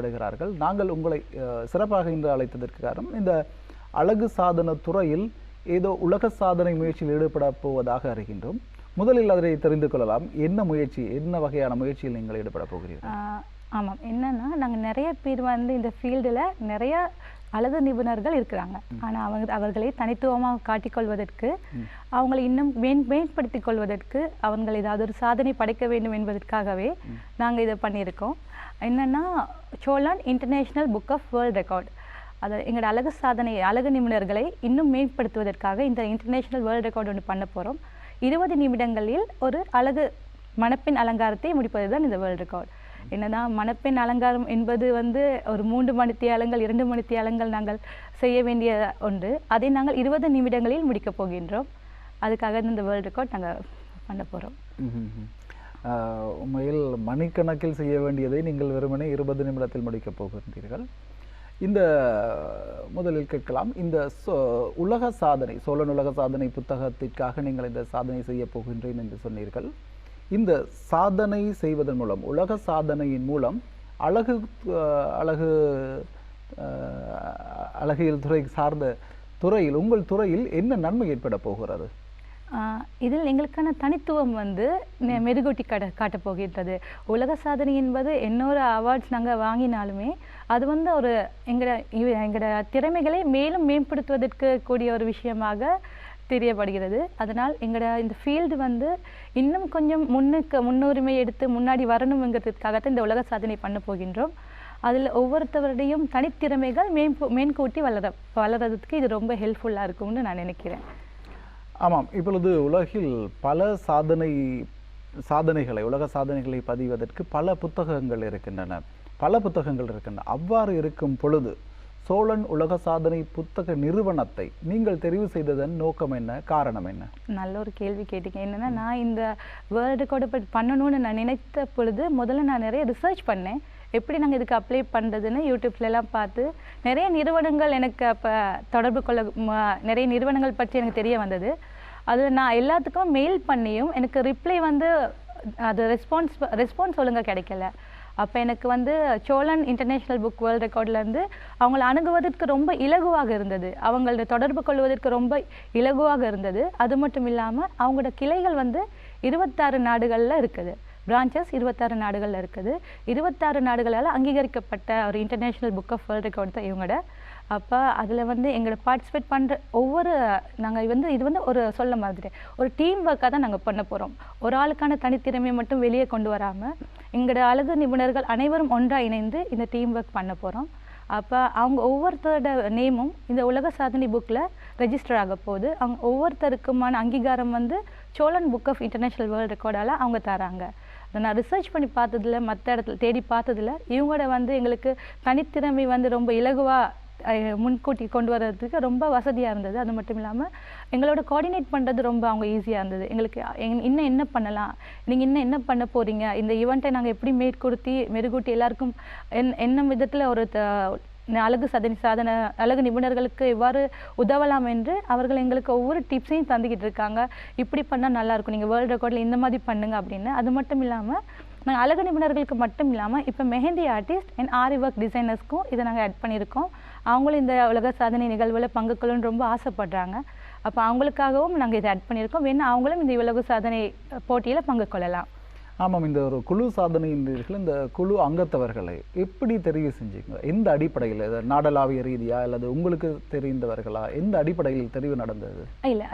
ஈடுபடுகிறார்கள் நாங்கள் உங்களை சிறப்பாக இன்று அழைத்ததற்கு காரணம் இந்த அழகு சாதன துறையில் ஏதோ உலக சாதனை முயற்சியில் ஈடுபட போவதாக அறிகின்றோம். முதலில் அதனை தெரிந்து கொள்ளலாம். என்ன முயற்சி என்ன வகையான முயற்சியில் நீங்கள் ஈடுபட போகிறீர்கள்? ஆமாம். என்னன்னா நாங்கள் நிறைய பேர் வந்து இந்த ஃபீல்டில் நிறைய அழகு நிபுணர்கள் இருக்கிறாங்க. ஆனால் அவங்க அவர்களை தனித்துவமாக காட்டிக்கொள்வதற்கு அவங்களை இன்னும் மேன் மேம்படுத்திக் கொள்வதற்கு அவங்கள் ஏதாவது ஒரு சாதனை படைக்க வேண்டும் என்பதற்காகவே நாங்கள் இதை பண்ணியிருக்கோம். என்னன்னா Cholan international book of world record அது எங்களோட அழகு சாதனை அழகு நிபுணர்களை இன்னும் மேம்படுத்துவதற்காக இந்த இன்டர்நேஷ்னல் வேர்ல்ட் ரெக்கார்ட் ஒன்று பண்ண போகிறோம் இருபது நிமிடங்களில் ஒரு அழகு மணப்பெண் அலங்காரத்தை முடிப்பது தான் இந்த வேர்ல்ட் ரெக்கார்ட் என்னதான் மணப்பெண் அலங்காரம் என்பது வந்து ஒரு மூன்று மணித்தியாலங்கள் இரண்டு மணித்தியாலங்கள் நாங்கள் செய்ய வேண்டிய ஒன்று. அதை நாங்கள் இருபது நிமிடங்களில் முடிக்கப் போகின்றோம். அதுக்காக இந்த வேர்ல்ட் ரெக்கார்ட் நாங்கள் பண்ண போகிறோம் உண்மையில் மணிக்கணக்கில் செய்ய வேண்டியதை நீங்கள் வெறுமனே இருபது நிமிடத்தில் முடிக்கப் போகின்றீர்கள். இந்த முதலில் கேட்கலாம். இந்த சோ- உலக சாதனை சோழன் உலக சாதனை புத்தகத்திற்காக நீங்கள் இந்த சாதனை செய்ய போகின்றேன் என்று சொன்னீர்கள். இந்த சாதனை செய்வதன் மூலம் உலக சாதனையின் மூலம் அழகு அழகு அழகியல் துறை சார்ந்த துறையில் உங்கள் துறையில் என்ன நன்மை ஏற்பட போகிறது? இதில் எங்களுக்கான தனித்துவம் வந்து மெருகூட்டி காட்ட காட்டப் போகின்றது. உலக சாதனை என்பது இன்னொரு அவார்ட்ஸ் நாங்கள் வாங்கினாலுமே அது வந்து ஒரு எங்களோட எங்களோட திறமைகளை மேலும் மேம்படுத்துவதற்கு கூடிய ஒரு விஷயமாக தெரியப்படுகிறது. அதனால் எங்களோட இந்த ஃபீல்டு வந்து இன்னும் கொஞ்சம் முன்னுக்கு முன்னுரிமை எடுத்து முன்னாடி வரணுங்கிறதுக்காகத்தான் இந்த உலக சாதனை பண்ண போகின்றோம். அதில் ஒவ்வொருத்தவருடையும் தனித்திறமைகள் மேம்பு மேன்கூட்டி வளர வளர்றதுக்கு இது ரொம்ப ஹெல்ப்ஃபுல்லாக இருக்கும்னு நான் நினைக்கிறேன். ஆமாம். இப்பொழுது உலகில் பல சாதனை சாதனைகளை உலக சாதனைகளை பதிவதற்கு பல புத்தகங்கள் இருக்கின்றன. பல புத்தகங்கள் இருக்கின்றன. அவ்வாறு இருக்கும் பொழுது சோழன் உலக சாதனை புத்தக நிறுவனத்தை நீங்கள் தெரிவு செய்ததன் நோக்கம் என்ன? காரணம் என்ன? நல்ல ஒரு கேள்வி கேட்டீங்க. என்னன்னா நான் இந்த வேர்ல்டு பற்றி பண்ணணும்னு நான் நினைத்த பொழுது முதல்ல நான் நிறைய ரிசர்ச் பண்ணேன். எப்படி நாங்கள் இதுக்கு அப்ளை பண்ணுறதுன்னு யூடியூப்ல எல்லாம் பார்த்து நிறைய நிறுவனங்கள் எனக்கு அப்போ தொடர்பு கொள்ள நிறைய நிறுவனங்கள் பற்றி எனக்கு தெரிய வந்தது. அது நான் எல்லாத்துக்கும் மெயில் பண்ணியும் எனக்கு ரிப்ளை வந்து அது ரெஸ்பான்ஸ் ரெஸ்பான்ஸ் ஒழுங்கா கிடைக்கல. அப்போ எனக்கு வந்து சோழன் இன்டர்நேஷ்னல் புக் வேர்ல்ட் ரெக்கார்ட்லேருந்து அவங்கள அணுகுவதற்கு ரொம்ப இலகுவாக இருந்தது. அவங்களோட தொடர்பு கொள்வதற்கு ரொம்ப இலகுவாக இருந்தது. அது மட்டும் இல்லாமல் அவங்களோட கிளைகள் வந்து இருபத்தாறு நாடுகளில் இருக்குது. பிரான்ச்சஸ் இருபத்தாறு நாடுகளில் இருக்குது. இருபத்தாறு நாடுகளால் அங்கீகரிக்கப்பட்ட ஒரு international book of world record தான் இவங்களோட. அப்போ அதில் வந்து எங்களை பார்ட்டிசிபேட் பண்ணுற ஒவ்வொரு நாங்கள் வந்து இது வந்து ஒரு சொல்ல மாதிரி ஒரு டீம் ஒர்க்காக தான் நாங்கள் பண்ண போகிறோம் ஒரு ஆளுக்கான தனித்திறமையை மட்டும் வெளியே கொண்டு வராமல் எங்களோட அழகு நிபுணர்கள் அனைவரும் ஒன்றாக இணைந்து இந்த டீம் ஒர்க் பண்ண போகிறோம் அப்போ அவங்க ஒவ்வொருத்தரோட நேமும் இந்த உலக சாதனை புக்கில் ரெஜிஸ்டர் ஆக போகுது. அவங்க ஒவ்வொருத்தருக்குமான அங்கீகாரம் வந்து Cholan book of international world ரெக்கார்டால் அவங்க தராங்க. அதை நான் ரிசர்ச் பண்ணி பார்த்ததில் மற்ற இடத்துல தேடி பார்த்ததுல இவங்களோட வந்து எங்களுக்கு தனித்திறமை வந்து ரொம்ப இலகுவாக முன்கூட்டி கொண்டு வர்றதுக்கு ரொம்ப வசதியாக இருந்தது. அது மட்டும் இல்லாமல் எங்களோட கோஆர்டினேட் பண்ணுறது ரொம்ப அவங்க ஈஸியாக இருந்தது. எங்களுக்கு இன்னும் என்ன பண்ணலாம்? நீங்கள் இன்னும் என்ன பண்ண போகிறீங்க இந்த ஈவெண்ட்டை நாங்கள் எப்படி மேற்கொடுத்தி மெருகூட்டி எல்லாருக்கும் என் என்ன விதத்தில் ஒரு த- அழகு சாதனை சாதன அழகு நிபுணர்களுக்கு எவ்வாறு உதவலாம் என்று அவர்கள் எங்களுக்கு ஒவ்வொரு டிப்ஸையும் தந்துக்கிட்டு இருக்காங்க. இப்படி பண்ணால் நல்லாயிருக்கும் நீங்கள் வேர்ல்டு ரெக்கார்டில் இந்த மாதிரி பண்ணுங்க அப்படின்னு. அது மட்டும் இல்லாமல் நாங்கள் அழகு நிபுணர்களுக்கு மட்டும் இல்லாமல் இப்போ mehndi artist and aari work டிசைனர்ஸ்க்கும் இதை நாங்கள் ஆட் பண்ணியிருக்கோம். அவங்களும் இந்த உலக சாதனை நிகழ்வில் பங்கு கொள்ளணும்னு ரொம்ப ஆசைப்படுறாங்க. அப்போ அவங்களுக்காகவும் நாங்கள் இதை ஆட் பண்ணியிருக்கோம். வேணா அவங்களும் இந்த உலக சாதனை போட்டியில் பங்கு கொள்ளலாம். ஆமாம் இந்த ஒரு குழு சாதனைன்றீர்கள் இந்த குழு அங்கத்தவர்களை எப்படி தெரிவு செஞ்சீங்க? எந்த அடிப்படையில்? நாடளாவிய ரீதியா அல்லது உங்களுக்கு தெரிந்தவர்களா? எந்த அடிப்படையில் தெரிவு நடந்தது? இல்லை